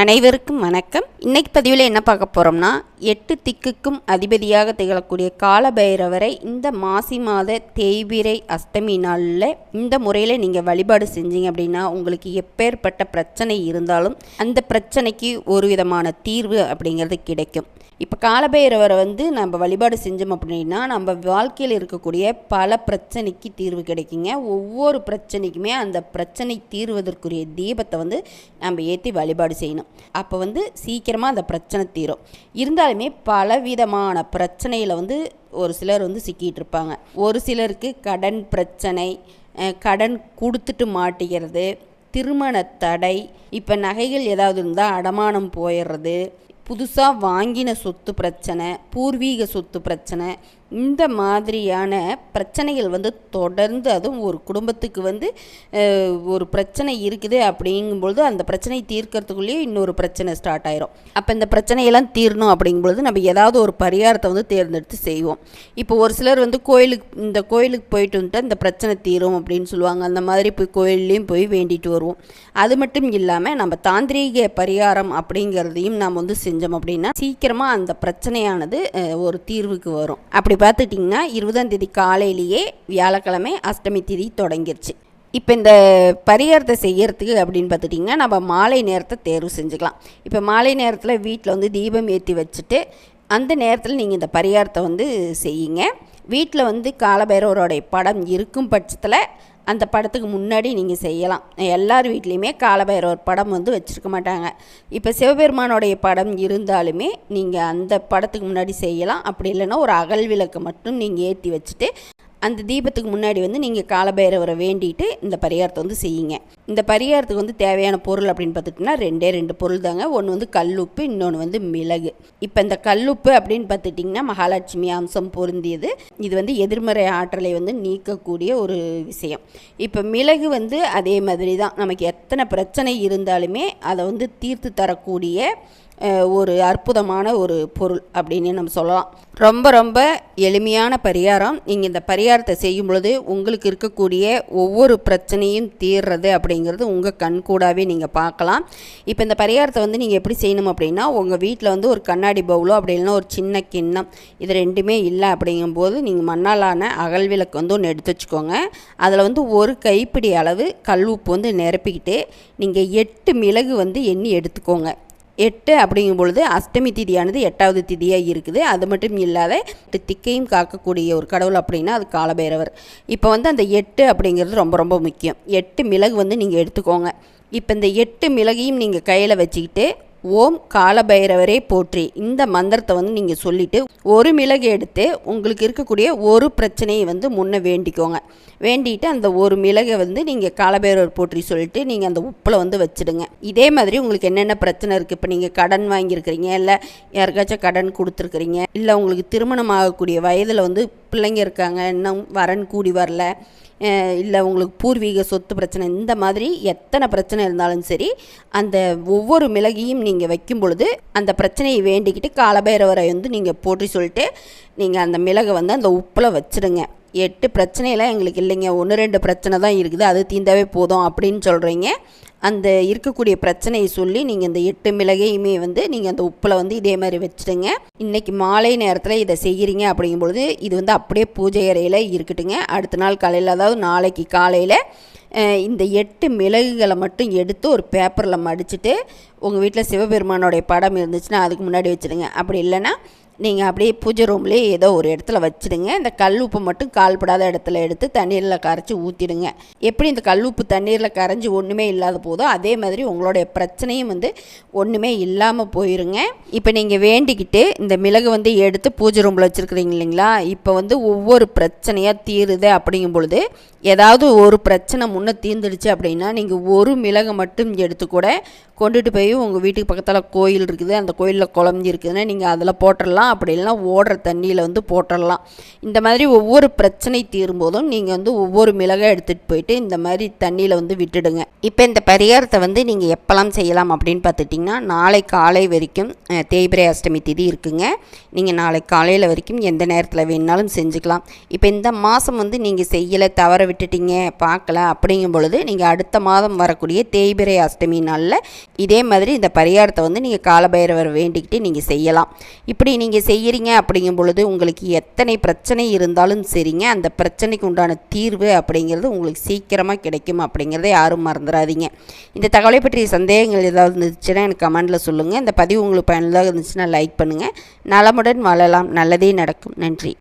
அனைவருக்கும் வணக்கம். இன்னைக்கு பதிவில் என்ன பார்க்க போகிறோம்னா எட்டு திக்குக்கும் அதிபதியாக திகழக்கூடிய காலபைரவரை இந்த மாசி மாத தேய்பிரை அஷ்டமி நாளில் இந்த முறையில் நீங்கள் வழிபாடு செஞ்சீங்க அப்படின்னா உங்களுக்கு எப்பேற்பட்ட பிரச்சனை இருந்தாலும் அந்த பிரச்சனைக்கு ஒரு விதமான தீர்வு அப்படிங்கிறது கிடைக்கும். இப்போ காலபைரவரை வந்து நம்ம வழிபாடு செஞ்சோம் அப்படின்னா நம்ம வாழ்க்கையில் இருக்கக்கூடிய பல பிரச்சனைக்கு தீர்வு கிடைக்குங்க. ஒவ்வொரு பிரச்சனைக்குமே அந்த பிரச்சனை தீர்வதற்குரிய தீபத்தை வந்து நம்ம ஏற்றி வழிபாடு செய்யணும். அப்போ வந்து சீக்கிரமாக அந்த பிரச்சனை தீரும். இருந்தால் இருந்தாலுமே பலவிதமான பிரச்சனையில் வந்து ஒரு சிலர் வந்து சிக்கிட்டு இருப்பாங்க ஒரு சிலருக்கு கடன் பிரச்சனை கடன் கொடுத்துட்டு மாட்டிக்கிறது திருமண தடை இப்போ நகைகள் ஏதாவது இருந்தால் அடமானம் போயிடுறது புதுசாக வாங்கின சொத்து பிரச்சனை பூர்வீக சொத்து பிரச்சனை இந்த மாதிரியான பிரச்சனைகள் வந்து தொடர்ந்து அதுவும் ஒரு குடும்பத்துக்கு வந்து ஒரு பிரச்சனை இருக்குது அப்படிங்கும்பொழுது அந்த பிரச்சனையை தீர்க்கறதுக்குள்ளேயே இன்னொரு பிரச்சனை ஸ்டார்ட் ஆயிரும். அப்போ இந்த பிரச்சனையெல்லாம் தீரணும் அப்படிங்கும்பொழுது நம்ம ஏதாவது ஒரு பரிகாரத்தை வந்து தேர்ந்தெடுத்து செய்வோம். இப்போ ஒரு சிலர் வந்து கோயிலுக்கு இந்த கோயிலுக்கு போயிட்டு வந்துட்டு இந்த பிரச்சனை தீரும் அப்படின்னு சொல்லுவாங்க. அந்த மாதிரி போய் கோயில்லையும் போய் வேண்டிட்டு வருவோம். அது மட்டும் இல்லாமல் நம்ம தாந்திரீக பரிகாரம் அப்படிங்கிறதையும் நாம் வந்து செஞ்சோம் அப்படின்னா சீக்கிரமாக அந்த பிரச்சனையானது ஒரு தீர்வுக்கு வரும். அப்படி பார்த்துட்டிங்கன்னா இருபதாம் தேதி காலையிலேயே வியாழக்கிழமை அஷ்டமி தேதி தொடங்கிருச்சு. இப்போ இந்த பரிகாரத்தை செய்கிறதுக்கு அப்படின்னு பார்த்துட்டிங்கன்னா நம்ம மாலை நேரத்தை தேர்வு செஞ்சுக்கலாம். இப்போ மாலை நேரத்தில் வீட்டில் வந்து தீபம் ஏற்றி வச்சுட்டு அந்த நேரத்தில் நீங்கள் இந்த பரிகாரத்தை வந்து செய்யுங்க. வீட்டில் வந்து காலபைரவரோடைய படம் இருக்கும் பட்சத்தில் அந்த படத்துக்கு முன்னாடி நீங்கள் செய்யலாம். எல்லார் வீட்லேயுமே காலபைரவர் படம் வந்து வச்சுருக்க மாட்டாங்க. இப்போ சிவபெருமானோடைய படம் இருந்தாலுமே நீங்கள் அந்த படத்துக்கு முன்னாடி செய்யலாம். அப்படி இல்லைன்னா ஒரு அகல் விளக்கு மட்டும் நீங்கள் ஏற்றி வச்சுட்டு அந்த தீபத்துக்கு முன்னாடி வந்து நீங்கள் காலபைரவரை வேண்டிட்டு இந்த பரிகாரத்தை வந்து செய்யுங்க. இந்த பரிகாரத்துக்கு வந்து தேவையான பொருள் அப்படின்னு பார்த்துட்டிங்கன்னா ரெண்டே ரெண்டு பொருள் தாங்க. ஒன்று வந்து கல்லுப்பு இன்னொன்று வந்து மிளகு. இப்போ இந்த கல்லுப்பு அப்படின்னு பார்த்துட்டிங்கன்னா மகாலட்சுமி அம்சம் பொருந்தியது. இது வந்து எதிர்மறை ஆற்றலை வந்து நீக்கக்கூடிய ஒரு விஷயம். இப்போ மிளகு வந்து அதே மாதிரி தான். நமக்கு எத்தனை பிரச்சனை இருந்தாலுமே அதை வந்து தீர்த்து தரக்கூடிய ஒரு அற்புதமான ஒரு பொருள் அப்படின்னு நம்ம சொல்லலாம். ரொம்ப ரொம்ப எளிமையான பரிகாரம். நீங்கள் இந்த பரிகாரத்தை செய்யும் பொழுது உங்களுக்கு இருக்கக்கூடிய ஒவ்வொரு பிரச்சனையும் தீர்றது அப்படிங்கிறது உங்கள் கண்கூடாவே நீங்கள் பார்க்கலாம். இப்போ இந்த பரிகாரத்தை வந்து நீங்கள் எப்படி செய்யணும் அப்படின்னா உங்கள் வீட்டில் வந்து ஒரு கண்ணாடி பவுலோ அப்படி இல்லைன்னா ஒரு சின்ன கிண்ணம் இது ரெண்டுமே இல்லை அப்படிங்கும்போது நீங்கள் மண்ணாலான அகல் விளக்கு வந்து ஒன்று எடுத்து வச்சுக்கோங்க. அதில் வந்து ஒரு கைப்பிடி அளவு கல் உப்பு வந்து நிரப்பிக்கிட்டு நீங்கள் எட்டு மிளகு வந்து எண்ணி எடுத்துக்கோங்க. எட்டு அப்படிங்கும் பொழுது அஷ்டமி திதியானது எட்டாவது திதியாக இருக்குது. அது மட்டும் இல்லாத திக்கையும் காக்கக்கூடிய ஒரு கடவுள் அப்படின்னா அது காலபைரவர். இப்போ வந்து அந்த எட்டு அப்படிங்கிறது ரொம்ப ரொம்ப முக்கியம். எட்டு மிளகு வந்து நீங்கள் எடுத்துக்கோங்க. இப்போ இந்த எட்டு மிளகையும் நீங்கள் கையில் வச்சுக்கிட்டு ஓம் காலபைரவரே போற்றி. இந்த மந்திரத்தை வந்து நீங்கள் சொல்லிவிட்டு ஒரு மிளகு எடுத்து உங்களுக்கு இருக்கக்கூடிய ஒரு பிரச்சனையை வந்து முன்ன வேண்டிக்கோங்க. வேண்டிட்டு அந்த ஒரு மிளகை வந்து நீங்கள் காலபைரவர் போற்றி சொல்லிட்டு நீங்கள் அந்த உப்பில் வந்து வச்சுடுங்க. இதே மாதிரி உங்களுக்கு என்னென்ன பிரச்சனை இருக்குது இப்போ நீங்கள் கடன் வாங்கியிருக்கிறீங்க இல்லை யாருக்காச்சும் கடன் கொடுத்துருக்குறீங்க இல்லை உங்களுக்கு திருமணம் ஆகக்கூடிய வயதில் வந்து பிள்ளைங்க இருக்காங்க இன்னும் வரன் கூடி வரல இல்லை உங்களுக்கு பூர்வீக சொத்து பிரச்சனை இந்த மாதிரி எத்தனை பிரச்சனை இருந்தாலும் சரி அந்த ஒவ்வொரு மிளகையும் நீங்கள் வைக்கும் பொழுது அந்த பிரச்சனையை வேண்டிக்கிட்டு காலபைரவரை வந்து நீங்கள் போற்றி சொல்லிட்டு நீங்கள் அந்த மிளகை வந்து அந்த உப்பில் வச்சுடுங்க எட்டு பிரச்சனையெல்லாம் எங்களுக்கு இல்லைங்க. ஒன்று ரெண்டு பிரச்சனை தான் இருக்குது. அது தீந்தாவே போதும் அப்படின்னு சொல்கிறீங்க அந்த இருக்கக்கூடிய பிரச்சனையை சொல்லி நீங்கள் இந்த எட்டு மிளகையுமே வந்து நீங்கள் அந்த உப்பில் வந்து இதே மாதிரி வச்சுடுங்க. இன்றைக்கி மாலை நேரத்தில் இதை செய்கிறீங்க அப்படிங்கும்பொழுது இது வந்து அப்படியே பூஜை அறையில் இருக்கட்டுங்க. அடுத்த நாள் காலையில் அதாவது நாளைக்கு காலையில் இந்த எட்டு மிளகுகளை மட்டும் எடுத்து ஒரு பேப்பரில் மடிச்சுட்டு உங்கள் வீட்டில் சிவபெருமானோடைய படம் இருந்துச்சுன்னா அதுக்கு முன்னாடி வச்சுடுங்க. அப்படி இல்லைன்னா நீங்கள் அப்படியே பூஜை ரூம்லேயே ஏதோ ஒரு இடத்துல வச்சுடுங்க. இந்த கல் உப்பு மட்டும் கால்படாத இடத்துல எடுத்து தண்ணீரில் கரைச்சி ஊற்றிடுங்க எப்படி இந்த கல் உப்பு தண்ணீரில் கரைஞ்சி ஒன்றுமே இல்லாத போதோ அதே மாதிரி உங்களுடைய பிரச்சனையும் வந்து ஒன்றுமே இல்லாமல் போயிருங்க. இப்போ நீங்கள் வேண்டிக்கிட்டு இந்த மிளகு வந்து எடுத்து பூஜை ரூமில் வச்சுருக்குறீங்க இல்லைங்களா? இப்போ வந்து ஒவ்வொரு பிரச்சனையாக தீருது அப்படிங்கும் பொழுது ஏதாவது ஒரு பிரச்சனை முன்னே தீர்ந்துடுச்சு அப்படின்னா நீங்கள் ஒரு மிளகை மட்டும் எடுத்து கூட கொண்டுட்டு போய் உங்கள் வீட்டுக்கு பக்கத்தில் கோயில் இருக்குது. அந்த கோயிலில் குழம்பு இருக்குதுன்னா நீங்கள் அதில் போட்டுடலாம். போடலாம் அப்படி இல்லைன்னா ஓடுற தண்ணியில் வந்து போட்டுடலாம். இந்த மாதிரி ஒவ்வொரு பிரச்சனை தீரும்போதும் நீங்கள் வந்து ஒவ்வொரு மிளகாய் எடுத்துகிட்டு போயிட்டு இந்த மாதிரி தண்ணியில் வந்து விட்டுடுங்க. இப்போ இந்த பரிகாரத்தை வந்து நீங்கள் எப்போல்லாம் செய்யலாம் அப்படின்னு பார்த்துட்டிங்கன்னா நாளை காலை வரைக்கும் தேய்பிரை அஷ்டமி திதி இருக்குங்க. நீங்கள் நாளை காலையில் வரைக்கும் எந்த நேரத்தில் வேணுனாலும் செஞ்சுக்கலாம். இப்போ இந்த மாதம் வந்து நீங்கள் செய்யலை தவற விட்டுட்டீங்க பார்க்கல அப்படிங்கும் பொழுது நீங்கள் அடுத்த மாதம் வரக்கூடிய தேய்பிரை அஷ்டமி நாளில் இதே மாதிரி இந்த பரிகாரத்தை வந்து நீங்கள் காலபைரவர் வேண்டிக்கிட்டு நீங்கள் செய்யலாம். இப்படி நீங்கள் செய்கிறீங்க அப்படிங்கும் பொழுது உங்களுக்கு எத்தனை பிரச்சனை இருந்தாலும் சரிங்க. அந்த பிரச்சனைக்கு உண்டான தீர்வு அப்படிங்கிறது உங்களுக்கு சீக்கிரமாக கிடைக்கும் அப்படிங்கிறத யாரும் மறந்துடாதீங்க இந்த தகவலை பற்றிய சந்தேகங்கள் ஏதாவது இருந்துச்சுன்னா எனக்கு கமெண்டில் சொல்லுங்கள் இந்த பதிவு உங்களுக்கு பயனுள்ளதாக இருந்துச்சுன்னா லைக் பண்ணுங்கள் நலமுடன் வாழலாம். நல்லதே நடக்கும். நன்றி.